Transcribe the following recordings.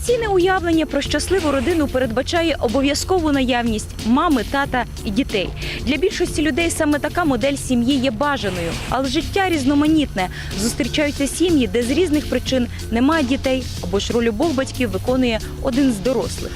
Традиційне уявлення про щасливу родину передбачає обов'язкову наявність мами, тата і дітей. Для більшості людей саме така модель сім'ї є бажаною, але життя різноманітне. Зустрічаються сім'ї, де з різних причин немає дітей або ж роль обох батьків виконує один з дорослих.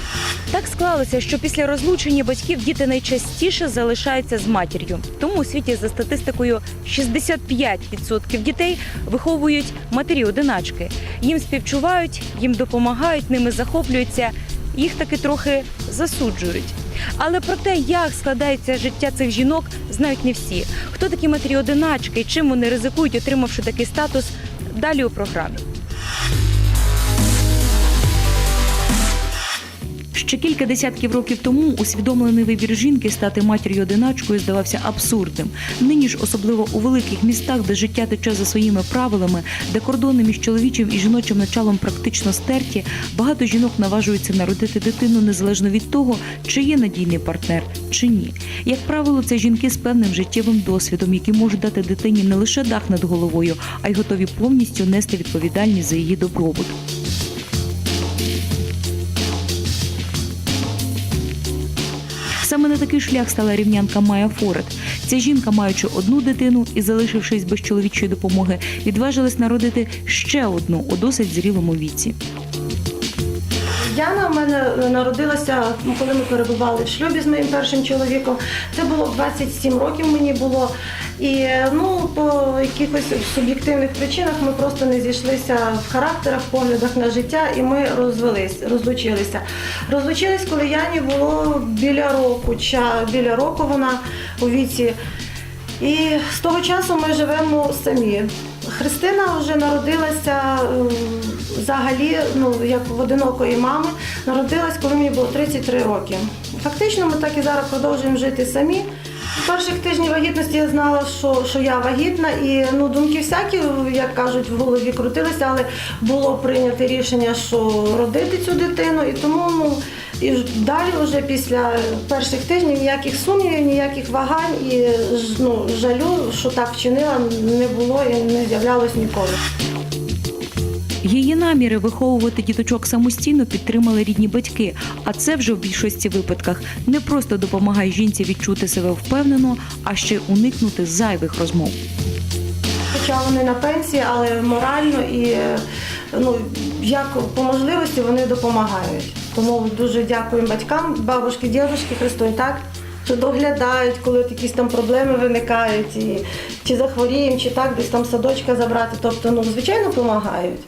Так склалося, що після розлучення батьків діти найчастіше залишаються з матір'ю. Тому у світі за статистикою 65% дітей виховують матері-одиначки. Їм співчувають, їм допомагають, ними захоплюються, їх таки трохи засуджують. Але про те, як складається життя цих жінок, знають не всі. Хто такі матері-одиначки чим вони ризикують, отримавши такий статус, далі у програмі. Ще кілька десятків років тому усвідомлений вибір жінки стати матір'ю одиначкою здавався абсурдним. Нині ж, особливо у великих містах, де життя тече за своїми правилами, де кордони між чоловічим і жіночим началом практично стерті, багато жінок наважуються народити дитину незалежно від того, чи є надійний партнер чи ні. Як правило, це жінки з певним життєвим досвідом, які можуть дати дитині не лише дах над головою, а й готові повністю нести відповідальність за її добробут. На такий шлях стала рівнянка Майя Форет. Ця жінка, маючи одну дитину і залишившись без чоловічої допомоги, відважилась народити ще одну у досить зрілому віці. Яна в мене народилася, ну, коли ми перебували в шлюбі з моїм першим чоловіком. Це було 27 років мені було. І ну, по якихось суб'єктивних причинах ми просто не зійшлися в характерах, поглядах на життя, і ми розвелись, розлучилися. Розлучились, коли Яні було біля року, біля року вона у віці. І з того часу ми живемо самі. Христина вже народилася е, взагалі, ну як в одинокої мами, народилась, коли мені було 33 роки. Фактично, ми так і зараз продовжуємо жити самі. Перших тижнів вагітності я знала, що, що я вагітна, і ну думки всякі, як кажуть, в голові крутилися, але було прийнято рішення, що родити цю дитину, і тому ну і далі, вже після перших тижнів, ніяких сумнівів, ніяких вагань і ну, жалю, що так вчинила, не було і не з'являлось ніколи. Її наміри виховувати діточок самостійно підтримали рідні батьки, а це вже в більшості випадках не просто допомагає жінці відчути себе впевнено, а ще уникнути зайвих розмов. Хоча вони на пенсії, але морально і ну, як по можливості вони допомагають. Тому дуже дякуємо батькам, бабушки, дідушки, Христу, так, що доглядають, коли якісь там проблеми виникають, і, чи захворіємо, чи так, десь там садочка забрати. Тобто, ну, звичайно, допомагають.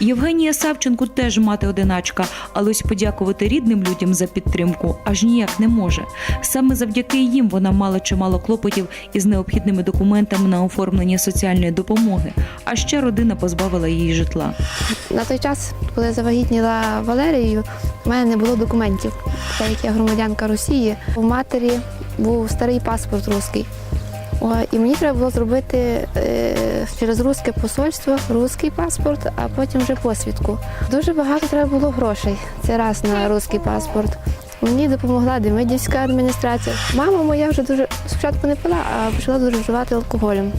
Євгенія Савченко теж мати одиначка, але ось подякувати рідним людям за підтримку аж ніяк не може. Саме завдяки їм вона мала чимало клопотів із необхідними документами на оформлення соціальної допомоги. А ще родина позбавила її житла. На той час, коли я завагітніла Валерією, в мене не було документів, так як я громадянка Росії. У матері був старий паспорт русський. І мені треба було зробити е, через руське посольство русський паспорт, а потім вже посвідку. Дуже багато треба було грошей. Це раз на русський паспорт. Мені допомогла Демидівська адміністрація. Мама моя вже дуже спочатку не пила, а почала дуже вживати алкоголем.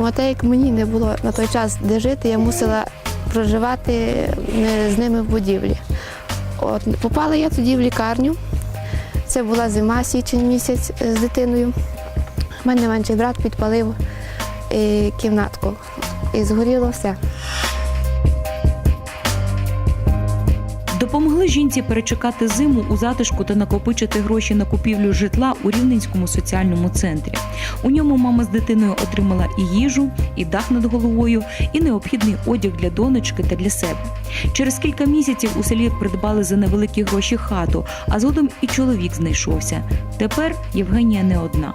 От так як мені не було на той час де жити, я мусила проживати з ними в будівлі. От, попала я тоді в лікарню. Це була зима, січень місяць е, з дитиною. У мене менший брат підпалив е, кімнатку і згоріло все. Допомогли жінці перечекати зиму у затишку та накопичити гроші на купівлю житла у Рівненському соціальному центрі. У ньому мама з дитиною отримала і їжу, і дах над головою, і необхідний одяг для донечки та для себе. Через кілька місяців у селі придбали за невеликі гроші хату, а згодом і чоловік знайшовся. Тепер Євгенія не одна.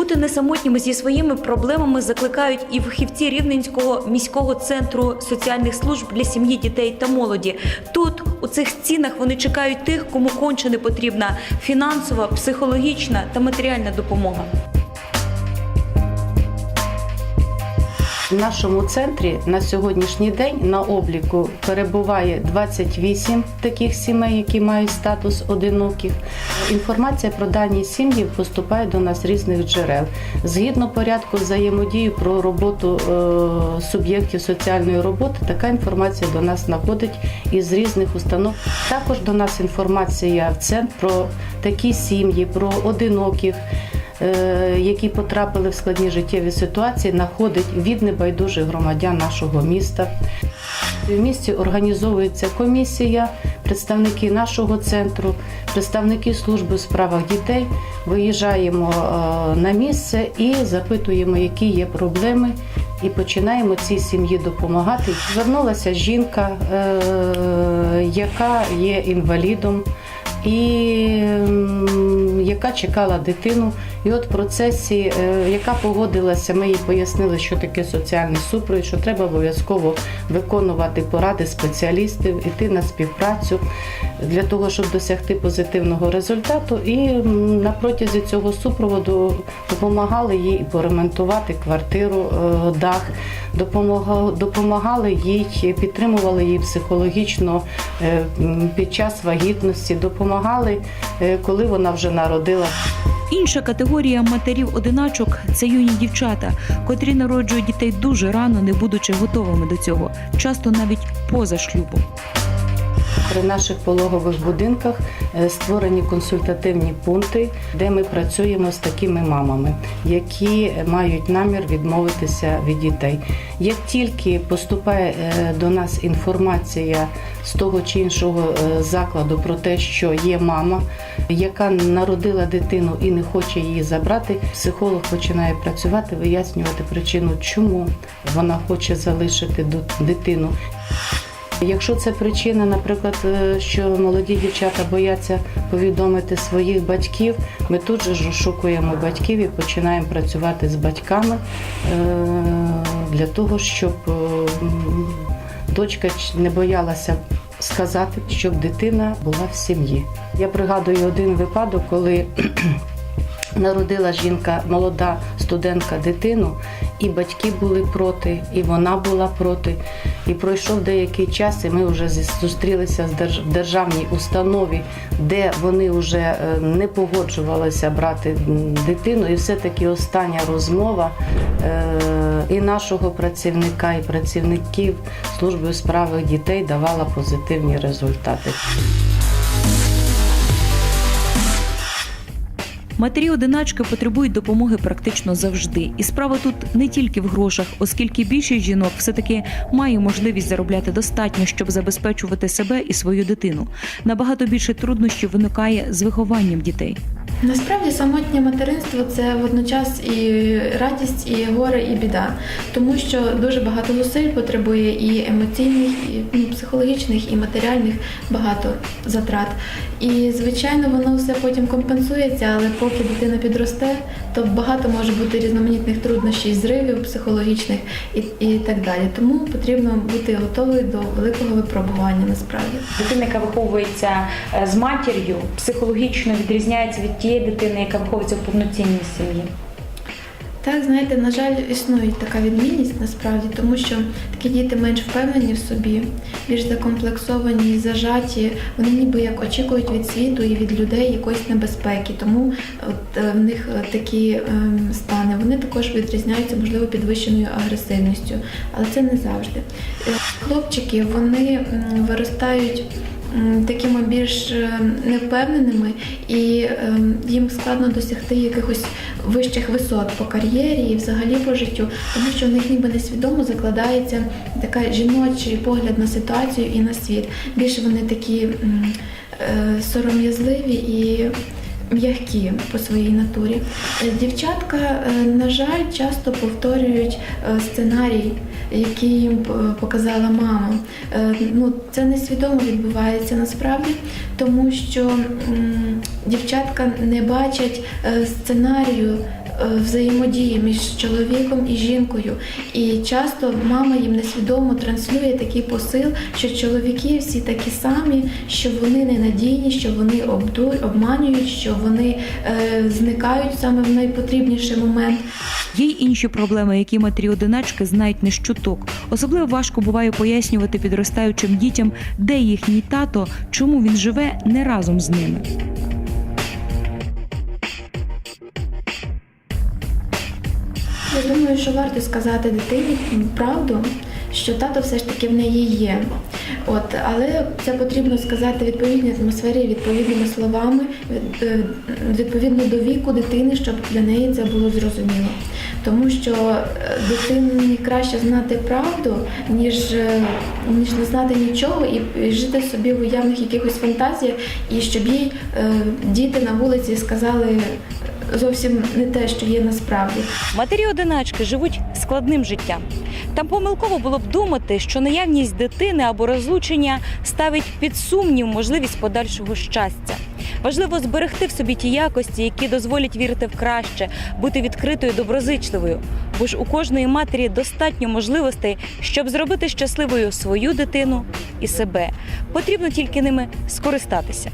Бути не самотніми зі своїми проблемами закликають і фахівці Рівненського міського центру соціальних служб для сім'ї, дітей та молоді. Тут у цих стінах вони чекають тих, кому конче не потрібна фінансова, психологічна та матеріальна допомога. В нашому центрі на сьогоднішній день на обліку перебуває 28 таких сімей, які мають статус одиноких. Інформація про дані сім'ї поступає до нас з різних джерел. Згідно порядку взаємодії про роботу е, суб'єктів соціальної роботи, така інформація до нас знаходить із різних установ. Також до нас інформація в центр про такі сім'ї, про одиноких. е, Які потрапили в складні життєві ситуації, знаходить від небайдужих громадян нашого міста. В місті організовується комісія, представники нашого центру, представники служби у справах дітей. Виїжджаємо е, на місце і запитуємо, які є проблеми, і починаємо цій сім'ї допомагати. Звернулася жінка, е, яка є інвалідом. І яка чекала дитину, і от в процесі, е, яка погодилася, ми їй пояснили, що таке соціальний супровід, що треба обов'язково виконувати поради спеціалістів, іти на співпрацю для того, щоб досягти позитивного результату. І на протязі цього супроводу допомагали їй поремонтувати квартиру, е, дах, допомагали їй, підтримували її психологічно е, під час вагітності, допомагали, е, коли вона вже народила. Інша категорія матерів-одиначок це юні дівчата, котрі народжують дітей дуже рано, не будучи готовими до цього, часто навіть поза шлюбом. При наших пологових будинках е, створені консультативні пункти, де ми працюємо з такими мамами, які мають намір відмовитися від дітей. Як тільки поступає е, до нас інформація з того чи іншого е, закладу про те, що є мама, яка народила дитину і не хоче її забрати, психолог починає працювати, вияснювати причину, чому вона хоче залишити дитину. Якщо це причина, наприклад, е, що молоді дівчата бояться повідомити своїх батьків, ми тут же ж розшукуємо батьків і починаємо працювати з батьками е, для того, щоб е, дочка не боялася сказати, щоб дитина була в сім'ї. Я пригадую один випадок, коли Народила жінка, молода студентка дитину, і батьки були проти, і вона була проти. І пройшов деякий час, і ми вже зустрілися в державній установі, де вони вже е, не погоджувалися брати дитину. І все-таки остання розмова е, і нашого працівника, і працівників служби у справах дітей давала позитивні результати. Матері-одиначки потребують допомоги практично завжди. І справа тут не тільки в грошах, оскільки більшість жінок все-таки має можливість заробляти достатньо, щоб забезпечувати себе і свою дитину. Набагато більше труднощів виникає з вихованням дітей. Насправді самотнє материнство це водночас і радість, і горе, і біда, тому що дуже багато зусиль потребує і емоційних, і ну, психологічних, і матеріальних багато затрат. І звичайно, воно все потім компенсується, але поки дитина підросте, то багато може бути різноманітних труднощів, зривів психологічних і, і так далі. Тому потрібно бути готовою до великого випробування насправді. Дитина, яка виховується е, з матір'ю, психологічно відрізняється від тієї дитини, яка виховується в повноцінній сім'ї. Так, знаєте, на жаль, існує така відмінність насправді, тому що такі діти менш впевнені в собі, більш закомплексовані, зажаті. Вони ніби як очікують від світу і від людей якоїсь небезпеки. Тому от е, в них е, такі ем, стани. Вони також відрізняються, можливо, підвищеною агресивністю, але це не завжди. Е, Хлопчики вони виростають. Такими більш е, невпевненими, і е, їм складно досягти якихось вищих висот по кар'єрі і взагалі по життю, тому що в них ніби несвідомо закладається така жіночий погляд на ситуацію і на світ. Більше вони такі е, сором'язливі і. М'які по своїй натурі. Е, Дівчатка, е, на жаль, часто повторюють е, сценарій, який їм показала мама. Ну, це несвідомо відбувається насправді, тому що дівчатка не бачать сценарію взаємодії між чоловіком і жінкою. І часто мама їм несвідомо транслює такий посил, що чоловіки всі такі самі, що вони ненадійні, що вони обманюють, що вони е, зникають саме в найпотрібніший момент. Є й інші проблеми, які матері-одиначки знають не щуток. Особливо важко буває пояснювати підростаючим дітям, де їхній тато, чому він живе не разом з ними. Я думаю, що варто сказати дитині правду, що тато все ж таки в неї є. От, але це потрібно сказати в відповідній атмосфері, відповідними словами, е, відповідно до віку дитини, щоб для неї це було зрозуміло. Тому що е, дитині краще знати правду, ніж, е, ніж не знати нічого і, і жити собі в уявних якихось фантазіях, і щоб їй е, діти на вулиці сказали зовсім не те, що є насправді. Матері одиначки живуть складним життям. Там помилково було б думати, що наявність дитини або розлучення ставить під сумнів можливість подальшого щастя. Важливо зберегти в собі ті якості, які дозволять вірити в краще, бути відкритою, доброзичливою. Бо ж у кожної матері достатньо можливостей, щоб зробити щасливою свою дитину і себе. Потрібно тільки ними скористатися.